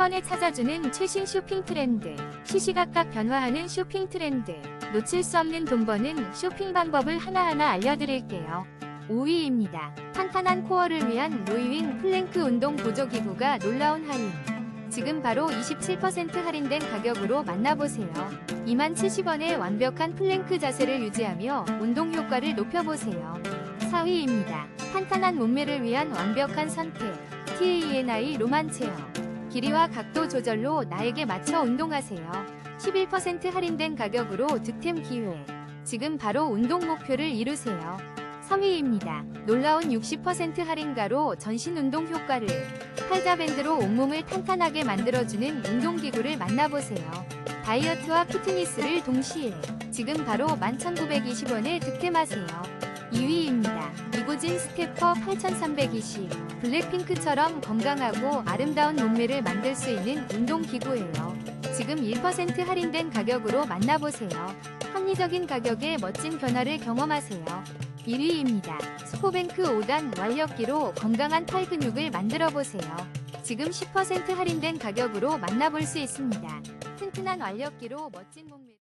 번에 찾아주는 최신 쇼핑 트렌드, 시시각각 변화하는 쇼핑 트렌드, 놓칠 수 없는 돈 버는 쇼핑 방법을 하나하나 알려드릴게요. 5위입니다. 탄탄한 코어를 위한 로이윙 플랭크 운동 보조기구가 놀라운 할인. 지금 바로 27% 할인된 가격으로 만나보세요. 2만70원의 완벽한 플랭크 자세를 유지하며 운동 효과를 높여보세요. 4위입니다. 탄탄한 몸매를 위한 완벽한 선택. TANI 로만 체어. 길이와 각도 조절로 나에게 맞춰 운동하세요. 11% 할인된 가격으로 득템 기회. 지금 바로 운동 목표를 이루세요. 3위입니다. 놀라운 60% 할인가로 전신 운동 효과를 팔자밴드로 온몸을 탄탄하게 만들어주는 운동기구를 만나보세요. 다이어트와 피트니스를 동시에 지금 바로 11,920원에 득템하세요. 2위입니다. 이고진 스테퍼 8,320 블랙핑크처럼 건강하고 아름다운 몸매를 만들 수 있는 운동기구예요. 지금 1% 할인된 가격으로 만나보세요. 합리적인 가격에 멋진 변화를 경험하세요. 1위입니다. 스포뱅크 5단 완력기로 건강한 팔 근육을 만들어 보세요. 지금 10% 할인된 가격으로 만나볼 수 있습니다. 튼튼한 완력기로 멋진 몸매